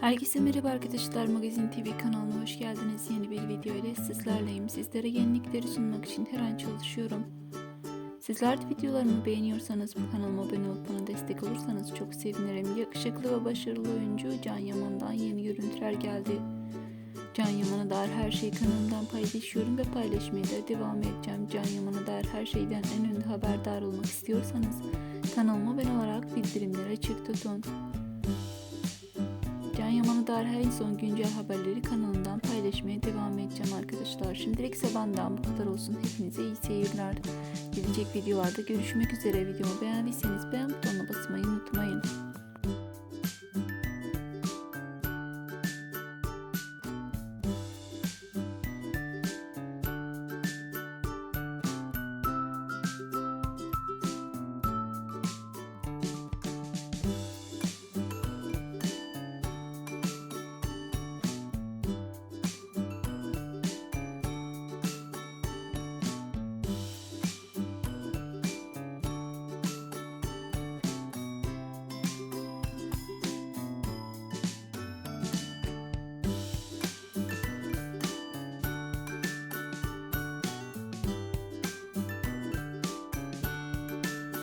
Herkese merhaba arkadaşlar. Magazin TV kanalına hoş geldiniz. Yeni bir video ile sizlerleyim. Sizlere yenilikleri sunmak için her an çalışıyorum. Sizler de videolarımı beğeniyorsanız bu kanalıma abone olup bana destek olursanız çok sevinirim. Yakışıklı ve başarılı oyuncu Can Yaman'dan yeni görüntüler geldi. Can Yaman'a dair her şeyi kanalımdan paylaşıyorum ve paylaşmaya da devam edeceğim. Can Yaman'a dair her şeyden en önde haberdar olmak istiyorsanız kanalıma abone olarak bildirimleri açık tutun. Yaman'a dair her son güncel haberleri kanalından paylaşmaya devam edeceğim arkadaşlar. Şimdilik ise benden bu kadar olsun. Hepinize iyi seyirler. Gelecek videolarda görüşmek üzere. Videomu beğendiyseniz beğen butonuna basmayı unutmayın.